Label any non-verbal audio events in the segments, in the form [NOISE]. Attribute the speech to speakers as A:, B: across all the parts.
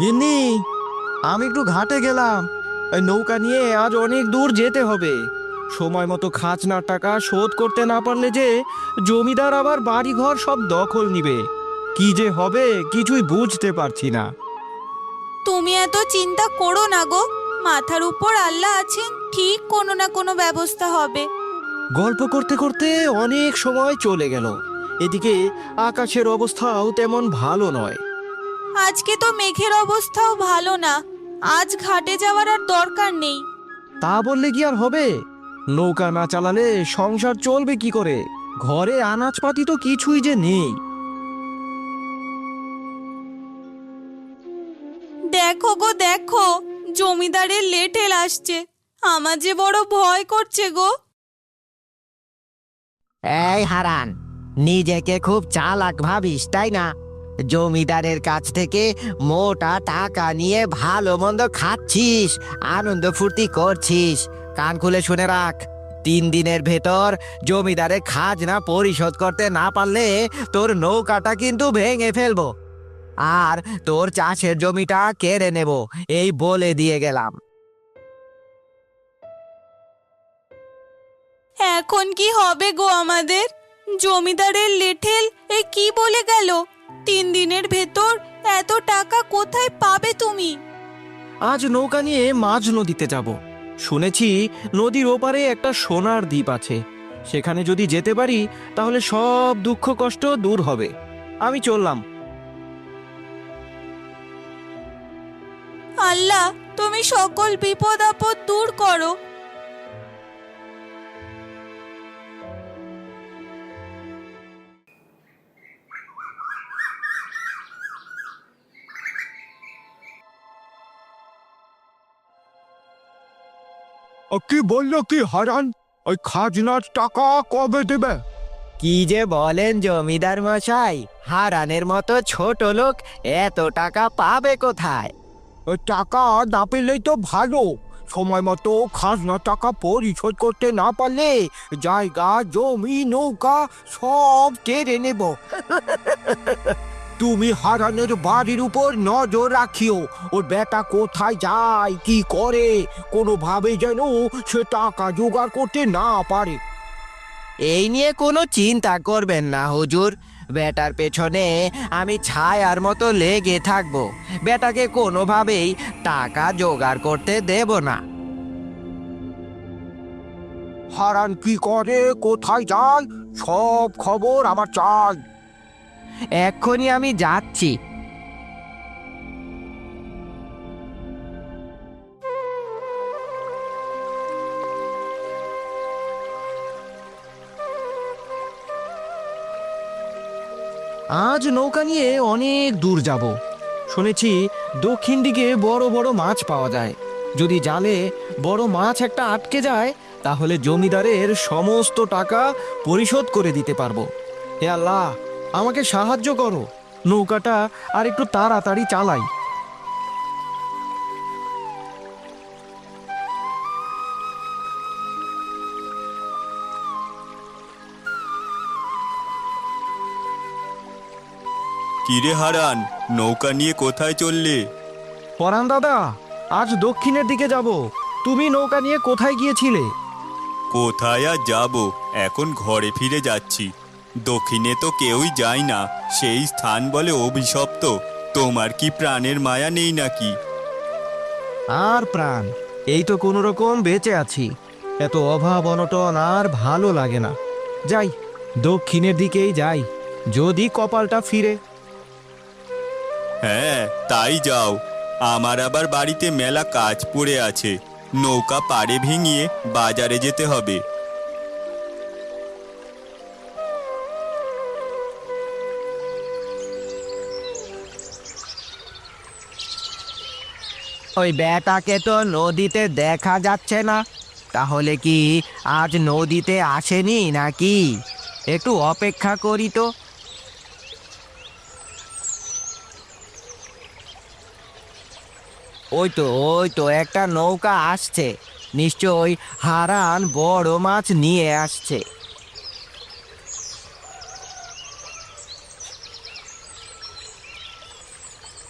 A: গিন্নি আমি একটু ঘাটে গেলাম। এই নৌকা নিয়ে আজ অনেক দূর যেতে হবে। সময় মতো খাজনার টাকা শোধ করতে না পারলে যে জমিদার আবার বাড়িঘর সব দখল নিবে। কি যে হবে কিছুই বুঝতে পারছি না।
B: তুমি এত চিন্তা করো না গো। মাথার উপর আল্লাহ আছেন ঠিক কোনো না কোনো ব্যবস্থা হবে।
A: গল্প করতে করতে অনেক সময় চলে গেল। এদিকে আকাশের অবস্থাও তেমন ভালো নয়।
B: আজকে তো মেঘের অবস্থাও ভালো না। আজ ঘাটে যাওয়ার আর দরকার নেই।
A: তা বললে কি আর হবে? নৌকা না চালালে সংসার চলবে কি করে? ঘরে আনাজপাতি তো কিছুই যে নেই।
B: দেখো গো দেখো জমিদারের লেটেল আসছে। আমার যে বড় ভয় করছে গো।
C: এই হারান নিজেকে খুব চালাক ভাবিস তাই না? জমিদারের কাছ থেকে মোটা টাকা নিয়ে ভালো মন্দ খাচ্ছিস, আনন্দ ফুর্তি করছিস। কান খুলে শুনে রাখ, তিন দিনের ভেতর জমিদারের খাজনা পরিশোধ করতে না পারলে তোর নৌকাটা কিন্তু ভেঙে ফেলব। আর তোর চাষের জমিটা কেড়ে নেব, এই বলে দিয়ে গেলাম।
B: এখন কি হবে গো আমাদের? জমিদারের লেঠেল এ কি বলে গেল? তিন দিনের ভেতর এত টাকা কোথায় পাবে তুমি?
A: আজ নৌকা নিয়ে মাঝ নদীতে যাব। শুনেছি নদীর ওপারে একটা সোনার দ্বীপ আছে। সেখানে যদি যেতে পারি তাহলে সব দুঃখ কষ্ট দূর হবে। আমি চললাম।
B: আল্লাহ তুমি সকল বিপদ আপদ দূর করো।
D: কি বলল কি হারান? ওই খাজনার টাকা কবে দেবে?
C: কি যে বলেন জমিদার মশাই হারানের মতো ছোট লোক এত টাকা পাবে কোথায়?
D: টাকা না পেলেই তো ভালো। সময় মতো খাজনা টাকা পরিশোধ করতে না পারলে জায়গা জমি নৌকা সব কেড়ে নেব। তুমি হারানের বাড়ির উপর নজর রাখিও। ওর বেটা কোথায় যায় কি করে কোনোভাবে যেন সে টাকা জোগাড় করতে না পারে।
C: এই নিয়ে কোনো চিন্তা করবেন না হুজুর। বেটার পেছনে আমি ছায়ার মতো লেগে থাকব। বেটাকে কোনোভাবেই টাকা জোগাড় করতে দেব না।
D: হারান কি করে কোথায় যায় সব খবর আমার চাই।
C: এক্ষুনি আমি যাচ্ছি।
A: আজ নৌকা নিয়ে অনেক দূর যাব। শুনেছি দক্ষিণ দিকে বড় বড় মাছ পাওয়া যায়। যদি জালে বড় মাছ একটা আটকে যায়, তাহলে জমিদারের সমস্ত টাকা পরিশোধ করে দিতে পারব। হে আল্লাহ! আমাকে সাহায্য করো। নৌকাটা আর একটু তাড়াতাড়ি চালাই।
E: কিরে হারান নৌকা নিয়ে কোথায় চললে?
A: পরান দাদা আজ দক্ষিণের দিকে যাব। তুমি নৌকা নিয়ে কোথায় গিয়েছিলে?
E: কোথায় আর যাব? এখন ঘরে ফিরে যাচ্ছি। দক্ষিণে তো কেউই যায় না। সেই স্থান বলে অভিশপ্ত। তোমার কি প্রাণের মায়া নেই নাকি?
A: আর প্রাণ এই তো কোনো রকম বেঁচে আছি। এত অভাব অনটন আর ভালো লাগে না। যাই দক্ষিণের দিকেই যাই যদি কপালটা ফিরে।
E: হ্যাঁ তাই যাও। আমার আবার বাড়িতে মেলা কাজ পড়ে আছে। নৌকা পাড়ে ভেঙিয়ে বাজারে যেতে হবে।
C: ওই বেটাকে তো নদীতে দেখা যাচ্ছে না। তাহলে কি আজ নদীতে আসেনি নাকি? একটু অপেক্ষা করি তো। ওই তো ওই তো, একটা নৌকা আসছে। নিশ্চয় হারান বড় মাছ নিয়ে আসছে।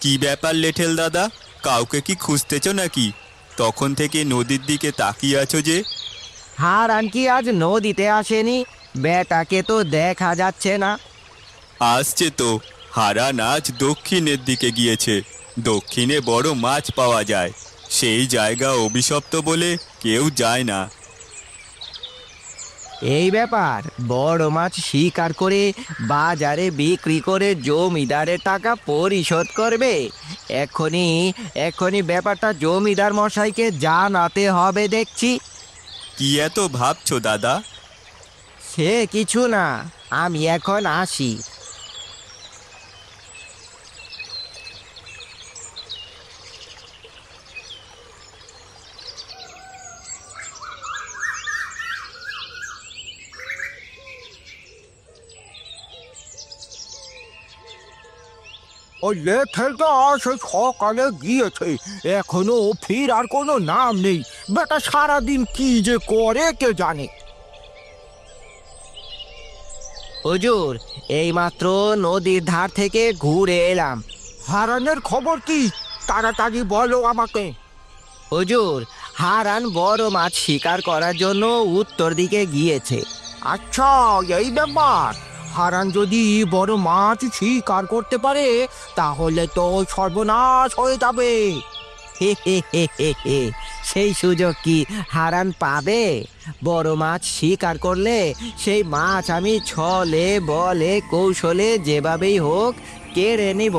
E: কি ব্যাপার, লেঠেল দাদা? কাউকে কি খুঁজতেছ নাকি? তখন থেকে নদীর দিকে তাকিয়ে আছো যে?
C: হারান কি আজ নদীতে আসেনি। বেটাকে তো দেখা যাচ্ছে না।
E: আসছে তো। হারান আজ দক্ষিণের দিকে গিয়েছে। দক্ষিণে বড় মাছ পাওয়া যায়। সেই জায়গা অভিশপ্ত বলে কেউ যায় না।
C: এই ব্যাপার বড় মাছ শিকার করে বাজারে বিক্রি করে জমিদারের টাকা পরিশোধ করবে। এখনি এখনই ব্যাপারটা জমিদার মশাইকে জানাতে হবে দেখছি।
E: কি এত ভাবছ দাদা?
C: সে কিছু না আমি এখন আসি।
D: ওই লেঠেলটা সে সকালে গিয়েছে। এখনও ফির আর কোনো নাম নেই। বেটা সারাদিন কি যে করে কে জানে।
C: হুজুর এইমাত্র নদীর ধার থেকে ঘুরে এলাম।
D: হারানের খবর কি? তাড়াতাড়ি বলো আমাকে।
C: হুজুর হারান বড় মাছ শিকার করার জন্য উত্তর দিকে গিয়েছে।
D: আচ্ছা এই ব্যাপার। হারান যদি বড় মাছ শিকার করতে পারে, তাহলে তো সর্বনাশ হয়ে যাবে
C: হে। সেই সুযোগ কি হারান পাবে বড় মাছ শিকার করলে সেই মাছ আমি ছলে, বলে, কৌশলে যেভাবেই হোক কেড়ে নিব।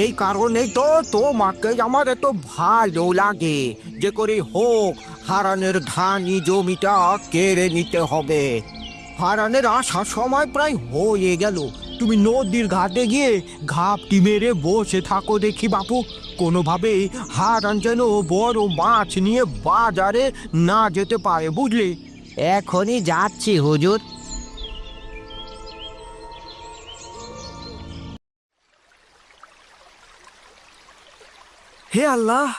D: এই কারণেই তো তোমাকে আমার এত ভালো লাগে যে করে হোক, হারানের ধানি জমিটা কেড়ে নিতে হবে হারানের আসার সময় প্রায় হয়ে গেল। তুমি নদীর ঘাটে গিয়ে ঘাপটি মেরে বসে থাকো দেখি বাপু। কোনোভাবেই হারান যেন বড় মাছ নিয়ে বাজারে না যেতে পারে বুঝলি?
C: এখনই যাচ্ছি হুজুর।
A: হে আল্লাহ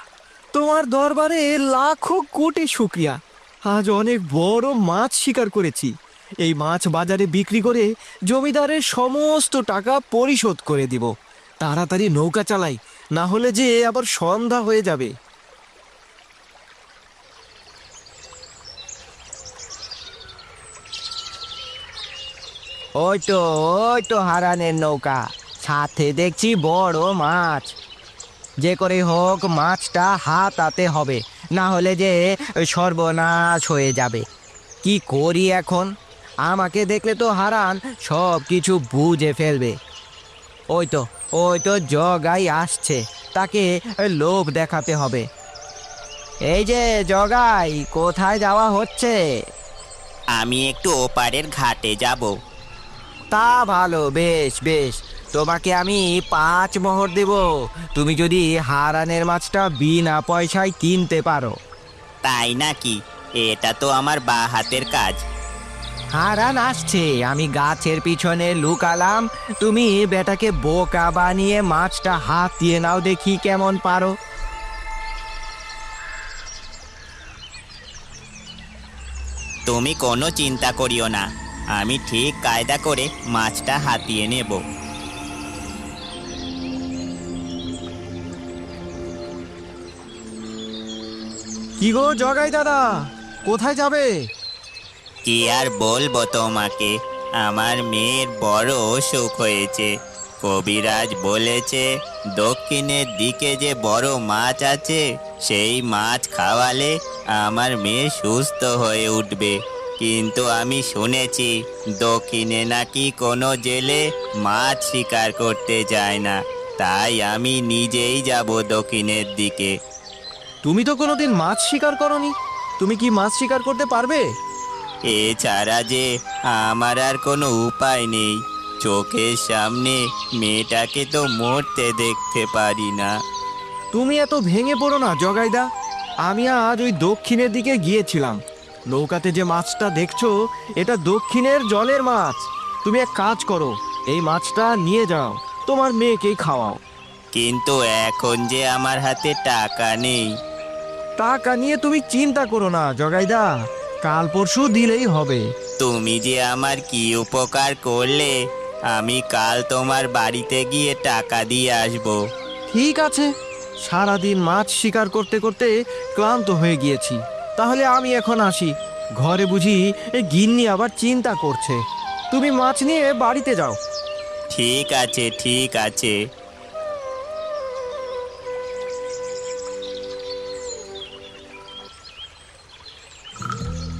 A: তোমার দরবারে লাখো কোটি শুক্রিয়া। আজ অনেক বড় মাছ শিকার করেছি। এই মাছ বাজারে বিক্রি করে জমিদারের সমস্ত টাকা পরিশোধ করে দিব। তাড়াতাড়ি নৌকা চালাই, না হলে যে আবার সন্ধ্যা হয়ে যাবে।
C: ওই তো ওই তো হারানের নৌকা। সাথে দেখছি বড় মাছ। যে করে হোক মাছটা হাতাতে হবে, না হলে যে সর্বনাশ হয়ে যাবে। কি করি এখন? আমাকে দেখলে তো হারান সব কিছু বুঝে ফেলবে। ওই তো ওই তো জগাই আসছে তাকে লোক দেখাতে হবে। এই যে জগাই কোথায় যাওয়া হচ্ছে?
F: আমি একটু ওপারের ঘাটে যাব।
C: তা ভালো বেশ বেশ। তোমাকে আমি পাঁচ মোহর দেব। তুমি যদি হারানের মাছটা বিনা পয়সায় কিনতে পারো।
F: তাই নাকি? এটা তো আমার বা হাতের কাজ।
C: হারান আসছে। আমি গাছের পিছনে লুকালাম। তুমি বেটাকে বোকা বানিয়ে মাছটা হাত দিয়ে নাও দেখি কেমন পারো।
F: তুমি কোনো চিন্তা করিও না। আমি ঠিক কায়দা করে মাছটা হাতিয়ে নেব।
A: কি গো জগাই দাদা? কোথায় যাবে?
F: কি আর বলব তোমাকে? আমার মেয়ের বড় অসুখ হয়েছে। কবিরাজ বলেছে, দক্ষিণের দিকে যে বড় মাছ আছে, সেই মাছ খাওয়ালে আমার মেয়ে সুস্থ হয়ে উঠবে। কিন্তু আমি শুনেছি, দক্ষিণে নাকি কোনো জেলে মাছ শিকার করতে যায় না। তাই আমি নিজেই যাব দক্ষিণের দিকে।
A: তুমি তো কোনোদিন মাছ শিকার করনি। তুমি কি মাছ শিকার করতে পারবে?
F: এছাড়া যে আমার আর কোনো উপায় নেই। চোখের সামনে মেয়েটাকে তো মরতে দেখতে পারি না।
A: তুমি এত ভেঙে পড়ো না জগাইদা। আমি আজ ওই দক্ষিণের দিকে গিয়েছিলাম। নৌকাতে যে মাছটা দেখছ এটা দক্ষিণের জলের মাছ। তুমি এক কাজ করো এই মাছটা নিয়ে যাও তোমার মেয়েকেই খাওয়াও।
F: কিন্তু এখন যে আমার হাতে টাকা নেই।
A: টাকা নিয়ে তুমি চিন্তা করো না জগাইদা। কাল পরশু দিলেই হবে।
F: তুমি যে আমার কি উপকার করলে আমি কাল তোমার বাড়িতে গিয়ে টাকা দিয়ে আসব।
A: ঠিক আছে সারাদিন মাছ শিকার করতে করতে ক্লান্ত হয়ে গিয়েছি। তাহলে আমি এখন আসি। ঘরে বুঝি এ গিন্নি আবার চিন্তা করছে। তুমি মাছ নিয়ে বাড়িতে যাও।
F: ঠিক আছে ঠিক আছে।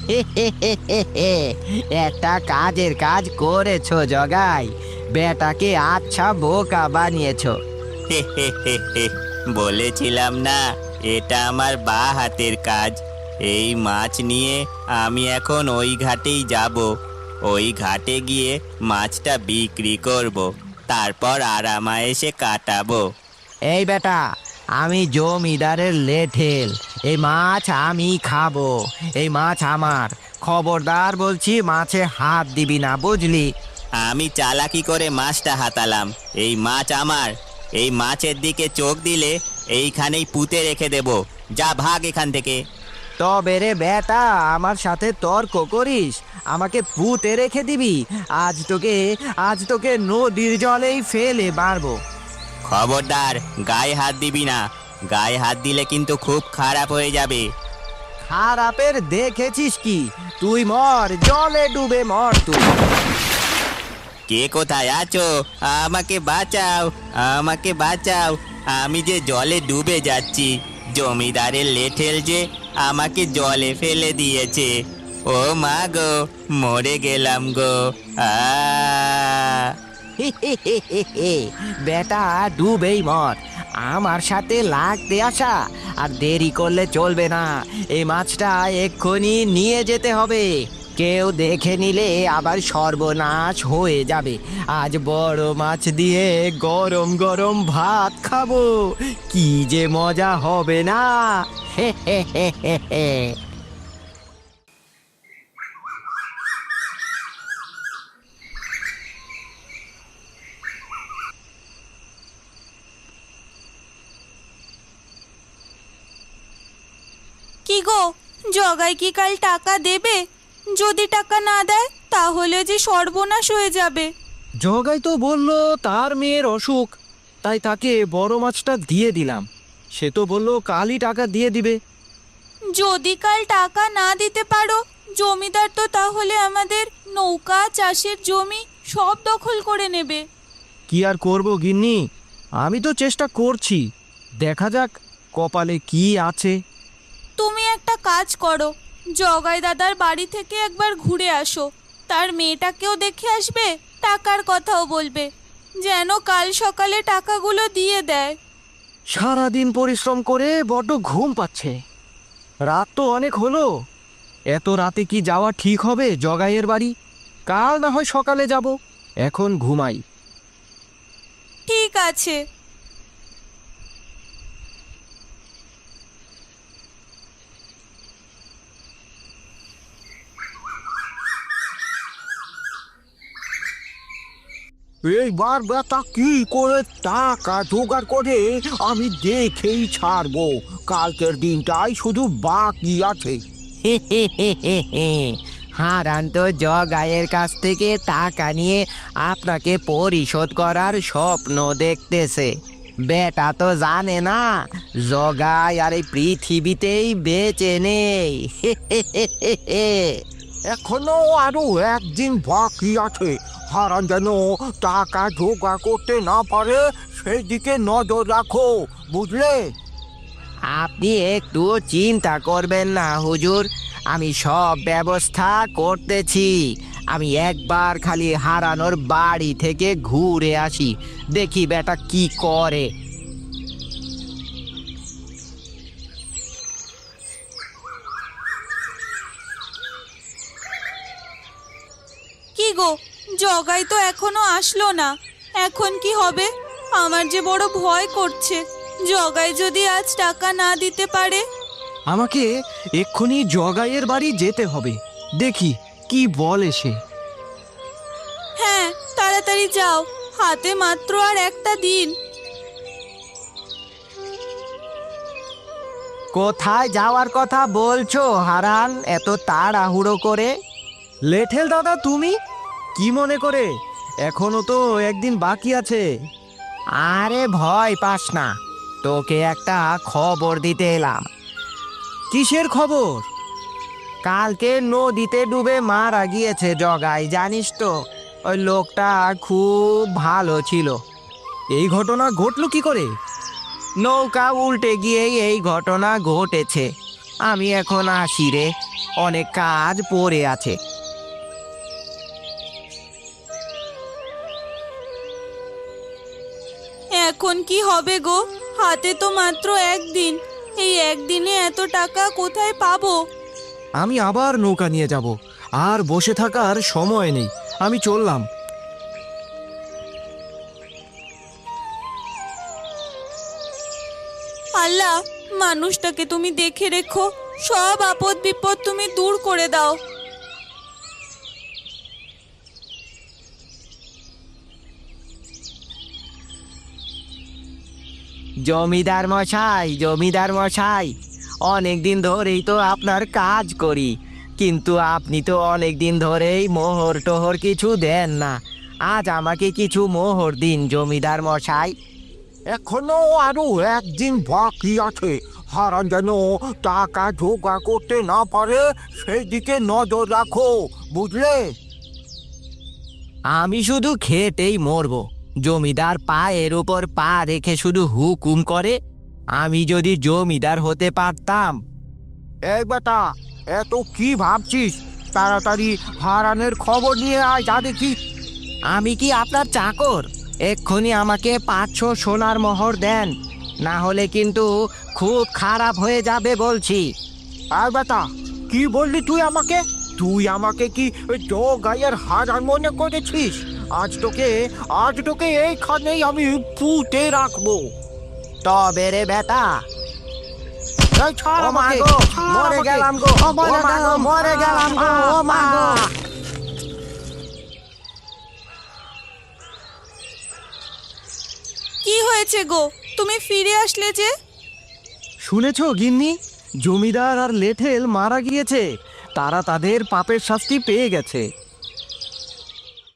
F: [LAUGHS]
C: একটা কাজের কাজ করেছ জগাই। বেটাকে আচ্ছা বোকা বানিয়েছো। [LAUGHS]
F: বলেছিলাম না এটা আমার বা হাতের কাজ। এই মাছ নিয়ে আমি এখন ওই ঘাটেই যাব। ওই ঘাটে গিয়ে মাছটা বিক্রি করব। তারপর আরামা এসে কাটাবো।
C: এই বেটা আমি জমিদারের লেঠেল। এই মাছ আমি খাব। এই মাছ আমার। খবরদার বলছি মাছে হাত দিবি না বুঝলি?
F: আমি চালাকি করে মাছটা হাতালাম। এই মাছ আমার। এই মাছের দিকে চোখ দিলে এইখানেই পুঁতে রেখে দেব। যা ভাগ এখান থেকে।
C: তবে রে বেটা আমার সাথে তর্ক করিস। আমাকে পুঁতে রেখে দিবি। আজ তোকে আজ তোকে নদীর জলেই ফেলে মারবো।
F: খবরদার গায়ে হাত দিবি না। গায়ে হাত দিলে কিন্তু খুব খারাপ হয়ে যাবে।
C: খারাপের দেখেছিস কি? তুই মর জলে ডুবে মর তুই।
F: কে কোথায় আছো? আমাকে বাঁচাও আমাকে বাঁচাও। আমি যে জলে ডুবে যাচ্ছি জমিদারের লেঠেল যে আমাকে জলে ফেলে দিয়েছে। ও মা গো মরে গেলাম গো। আ।
C: বেটা ডুবেই মর। আমার সাথে লাগতে আসা, আর দেরি করলে চলবে না। এই মাছটা এক্ষুনি নিয়ে যেতে হবে। কেউ দেখে নিলে আবার সর্বনাশ হয়ে যাবে। আজ বড় মাছ দিয়ে গরম গরম ভাত খাব। কি যে মজা হবে না। হে হে হে হে হে
B: কি গো জগাই কি কাল টাকা দেবে? যদি টাকা না দেয় তাহলে যে সর্বনাশ হয়ে যাবে।
A: জগাই তো বলল তার মেয়ের অসুখ। তাই তাকে বড় মাছটা দিয়ে দিলাম। সে তো বলল কালই টাকা দিয়ে দিবে।
B: যদি কাল টাকা না দিতে পারো জমিদার তো তাহলে আমাদের নৌকা চাষের জমি সব দখল করে নেবে।
A: কি আর করব গিন্নি? আমি তো চেষ্টা করছি। দেখা যাক কপালে কি আছে।
B: তুমি একটা কাজ করো। জগাই দাদার বাড়ি থেকে একবার ঘুরে আসো। তার মেয়েটাকেও দেখে আসবে টাকার কথাও বলবে। যেন কাল সকালে টাকাগুলো দিয়ে দেয়।
A: সারাদিন পরিশ্রম করে বড্ড ঘুম পাচ্ছে। রাত তো অনেক হলো। এত রাতে কি যাওয়া ঠিক হবে জগাইয়ের বাড়ি? কাল না হয় সকালে যাব। এখন ঘুমাই।
B: ঠিক আছে।
D: এইবার বেটা কি করে টাকা জোগাড় করে আমি দেখেই ছাড়বো কালকের দিনটাই শুধু বাকি আছে
C: হে হে হে হে হে। হারান তো জগাইয়ের কাছ থেকে টাকা নিয়ে আপনাকে পরিশোধ করার স্বপ্ন দেখতেছে বেটা তো জানে না জগাই আর এই পৃথিবীতেই বেঁচে নেই। [LAUGHS]
D: এখনও আরও একদিন বাকি আছে হারান যেন টাকা জোগাড় করতে না পারে সেই দিকে নজর রাখো, বুঝলে?
C: আপনি একটু চিন্তা করবেন না, হুজুর। আমি সব ব্যবস্থা করতেছি। আমি একবার খালি হারানোর বাড়ি থেকে ঘুরে আসি। দেখি বেটা কি করে।
B: জগাই তো এখনও আসলো না। এখন কি হবে? আমার যে বড় ভয় করছে। জগাই যদি আজ টাকা না দিতে পারে?
A: আমাকে এক্ষুনি জগাইয়ের বাড়ি যেতে হবে। দেখি কি বলে সে।
B: হ্যাঁ তাড়াতাড়ি যাও। হাতে মাত্র আর একটা দিন।
C: কোথায় যাওয়ার কথা বলছো হারান? এত তাড়াহুড়ো করে।
A: লেঠেল দাদা তুমি? কি মনে করে? এখনও তো একদিন বাকি আছে।
C: আরে ভয় পাস না। তোকে একটা খবর দিতে এলাম।
A: কিসের খবর?
C: কালকে নদীতে ডুবে মারা গিয়েছে জগাই জানিস তো? ওই লোকটা খুব ভালো ছিল।
A: এই ঘটনা ঘটলো কি করে?
C: নৌকা উল্টে গিয়েই এই ঘটনা ঘটেছে। আমি এখন আসি রে। অনেক কাজ পড়ে আছে।
B: এখন কি হবে গো? হাতে তো মাত্র একদিন। এই একদিনে এত টাকা কোথায় পাবো?
A: আমি আবার নৌকা নিয়ে যাব। আর বসে থাকার সময় নেই। আমি চললাম।
B: আল্লাহ মানুষটাকে তুমি দেখে রেখো। সব আপদ বিপদ তুমি দূর করে দাও।
C: জমিদার মশাই জমিদার মশাই অনেক দিন ধরেই তো আপনার কাজ করি কিন্তু আপনি তো অনেক দিন ধরেই মোহর টোহর কিছু দেন না। আজ আমাকে কিছু মোহর দিন জমিদার মশাই।
D: এখনও আরও একদিন বাকি আছে। হারান যেন টাকা জোগাড় করতে না পারে সেই দিকে নজর রাখো বুঝলে?
C: আমি শুধু খেটেই মরবো। জমিদার পা এর উপর পা রেখে শুধু হুকুম করে আমি যদি জমিদার হতে পারতাম।
D: এই বেটা এত কি ভাবছিস? তাড়াতাড়ি হারানের খবর নিয়ে আয় যা দেখি।
C: আমি কি আপনার চাকর? এক্ষুনি আমাকে পাঁচশো সোনার মোহর দেন না হলে কিন্তু খুব খারাপ হয়ে যাবে বলছি।
D: আর বেটা কি বললি তুই আমাকে? তুই আমাকে কি জো গায়ের হারান মনে করেছিস? আজ তোকে আজ তোকে এইখানেই আমি পুঁতে রাখব।
C: তবে রে বেটা মরে গেলাম, গো,
D: মরে গেলাম
C: গো, ও মা
B: কি হয়েছে গো? তুমি ফিরে আসলে যে?
A: শুনেছো গিন্নি? জমিদার আর লেঠেল মারা গিয়েছে। তারা তাদের পাপের শাস্তি পেয়ে গেছে।